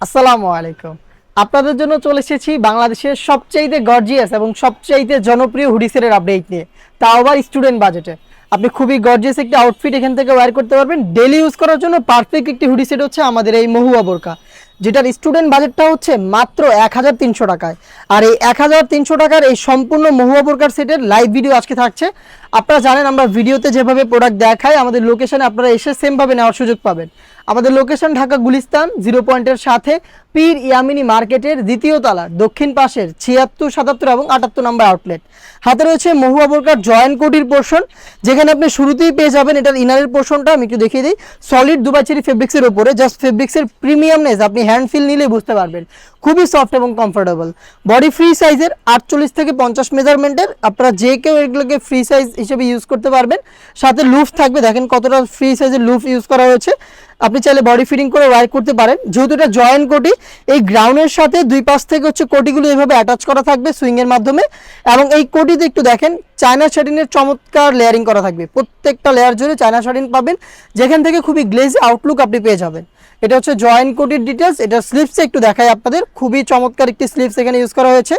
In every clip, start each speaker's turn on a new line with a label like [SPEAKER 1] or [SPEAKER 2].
[SPEAKER 1] আসসালামু আলাইকুম। আপনাদের জন্য চলে এসেছি বাংলাদেশের সবচাইতে গর্জিয়াস এবং সবচাইতে জনপ্রিয় হুডি সেটের আপডেট নিয়ে তাও আবার স্টুডেন্ট বাজেটে আপনি খুবই গর্জিয়াস একটি আউটফিট এখান থেকে ওয়্যার করতে পারবেন। ডেলি ইউজ করার জন্য পারফেক্ট একটি হুডি সেট হচ্ছে আমাদের এই মহুয়া বোরকা, যেটার স্টুডেন্ট বাজেটটা হচ্ছে মাত্র এক হাজার তিনশো টাকায়। আর এই এক হাজার তিনশো টাকার এই সম্পূর্ণ মহুয়া বোরকার সেটের লাইভ ভিডিও আজকে থাকছে। আপনারা জানেন আমরা ভিডিওতে যেভাবে প্রোডাক্ট দেখাই, আমাদের লোকেশনে আপনারা এসে সেমভাবে নেওয়ার সুযোগ পাবেন। আমাদের লোকেশন ঢাকা গুলিস্তান জিরো পয়েন্টের সাথে পীর ইয়ামিনী মার্কেটের দ্বিতীয় তলা, দক্ষিণ পাশের ছিয়াত্তর, সাতাত্তর এবং আটাত্তর নম্বর আউটলেট হাতে রয়েছে মহুয়া বোরকার জয়েন্ট কোটির পোর্শন যেখানে আপনি শুরুতেই পেয়ে যাবেন এটার ইনারের পোর্শনটা আমি একটু দেখিয়ে দিই। সলিড দুবাইচেরি ফেব্রিক্সের উপরে জাস্ট ফেব্রিক্সের প্রিমিয়ামনেস আপনি হ্যান্ড ফিল নিলে বুঝতে পারবেন। খুবই সফট এবং কমফোর্টেবল বডি ফ্রি সাইজের আটচল্লিশ থেকে পঞ্চাশ মেজারমেন্টের আপনারা যে কেউ এগুলোকে ফ্রি সাইজ হিসেবে ইউজ করতে পারবেন। সাথে লুফ থাকবে, দেখেন কতটা ফ্রি সাইজের লুফ ইউজ করা হয়েছে। আপনি চাইলে বডি ফিটিং করে ওয়ার করতে পারেন। যেহেতু এটা জয়েন্ট কোটি, এই গ্রাউন্ডের সাথে দুই পাশ থেকে হচ্ছে কোটিগুলো এভাবে অ্যাটাচ করা থাকবে সুইংয়ের মাধ্যমে। এবং এই কোটিতে একটু দেখেন চায়না শাটিনের চমৎকার লেয়ারিং করা থাকবে। প্রত্যেকটা লেয়ার জুড়ে চায়না শাটিন পাবেন। যেখান থেকে খুবই গ্লেজ আউটলুক আপনি পেয়ে যাবেন। এটা হচ্ছে জয়েন্ট কোটির ডিটেলস এটা স্লিপসে একটু দেখাই আপনাদের। খুবই চমৎকার একটি স্লিপস এখানে ইউজ করা হয়েছে।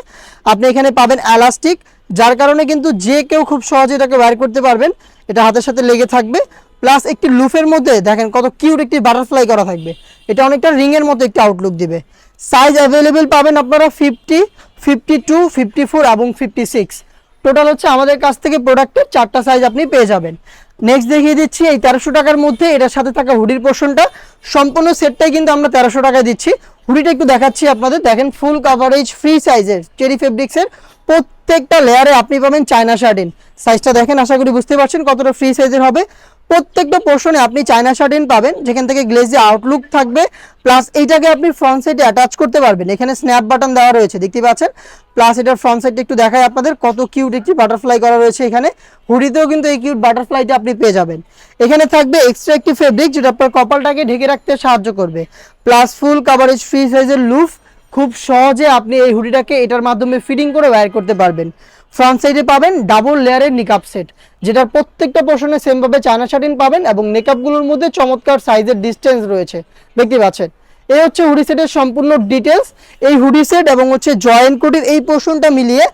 [SPEAKER 1] আপনি এখানে পাবেন এলাস্টিক যার কারণে কিন্তু যে কেউ খুব সহজে এটাকে ওয়্যার করতে পারবেন। এটা হাতের সাথে লেগে থাকবে। প্লাস একটি লুফের মধ্যে দেখেন কত কিউট একটি বাটারফ্লাই করা থাকবে। এটা অনেকটা রিংয়ের মতো একটি আউটলুক দিবে। সাইজ অ্যাভেলেবেল পাবেন আপনারা fifty fifty two fifty four এবং ফিফটি সিক্স টোটাল হচ্ছে আমাদের কাছ থেকে প্রোডাক্টের চারটা সাইজ আপনি পেয়ে যাবেন। নেক্সট দেখিয়ে দিচ্ছি এই তেরোশো টাকার মধ্যে এটার সাথে থাকা হুডির পোর্শনটা সম্পূর্ণ সেটটাই কিন্তু আমরা তেরোশো টাকায় দিচ্ছি। হুডিটা একটু দেখাচ্ছি আপনাদের। দেখেন ফুল কাভারেজ ফ্রি সাইজের চেরি ফেব্রিক্সের প্রত্যেকটা লেয়ারে আপনি পাবেন চায়না শার্টিন সাইজটা দেখেন, আশা করি বুঝতে পারছেন কতটা ফ্রি সাইজের হবে। প্রত্যেকটা পোর্শনে আপনি চায়না শার্টিন পাবেন, যেখান থেকে গ্লেজে আউটলুক থাকবে প্লাস এইটাকে আপনি ফ্রন্ট সাইডে অ্যাটাচ করতে পারবেন। এখানে স্ন্যাপ বাটন দেওয়া রয়েছে, দেখতে পাচ্ছেন? প্লাস এটার ফ্রন্ট সাইডটা একটু দেখায় আপনাদের, কত কিউট একটি বাটারফ্লাই করা রয়েছে এখানে। হুডিতেও কিন্তু এই কিউট বাটারফ্লাইটা আপনি পেয়ে যাবেন। এখানে থাকবে এক্সট্রা একটি ফেব্রিক যেটা আপনার কপালটাকে ঢেকে রাখতে সাহায্য করবে। প্লাস ফুল কাভারেজ ফ্রি সাইজের লুফ খুব সহজে আপনি এই হুডিটাকে এটার মাধ্যমে ফিটিং করে ওয়্যার করতে পারবেন। ফ্রন্ট সাইডে পাবেন ডাবল লেয়ারের নিকাপ সেট যেটার প্রত্যেকটা পোর্শনে সেমভাবে চায়না শাটিন পাবেন এবং নেকআপগুলোর মধ্যে চমৎকার সাইজের ডিস্টেন্স রয়েছে। দেখতে পাচ্ছেন? এই হচ্ছে হুডি সেটের সম্পূর্ণ ডিটেলস এই হুডি সেট এবং হচ্ছে জয়েন্ট কোটির এই পোর্শনটা মিলিয়ে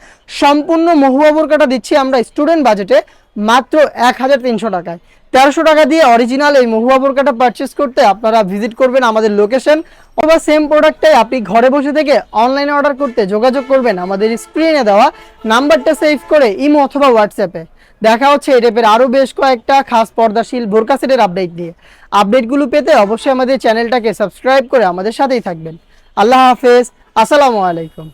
[SPEAKER 1] সম্পূর্ণ মহুয়া বোরকাটা দিচ্ছি আমরা স্টুডেন্ট বাজেটে মাত্র এক হাজার তিনশো টাকায়। তেরোশো টাকা দিয়ে অরিজিনাল এই মহুয়া বোরকাটা পারচেস করতে আপনারা ভিজিট করবেন আমাদের লোকেশন অথবা সেম প্রোডাক্টটাই আপনি ঘরে বসে থেকে অনলাইনে অর্ডার করতে যোগাযোগ করবেন আমাদের স্ক্রিনে দেওয়া নাম্বারটা সেভ করে ইমো অথবা হোয়াটসঅ্যাপে দেখা হচ্ছে এই টাইপের আরও বেশ কয়েকটা খাস পর্দাশীল বোরকা সেটের আপডেট নিয়ে। আপডেটগুলো পেতে অবশ্যই আমাদের চ্যানেলটাকে সাবস্ক্রাইব করে আমাদের সাথেই থাকবেন। আল্লাহ হাফেজ, আসসালামু আলাইকুম।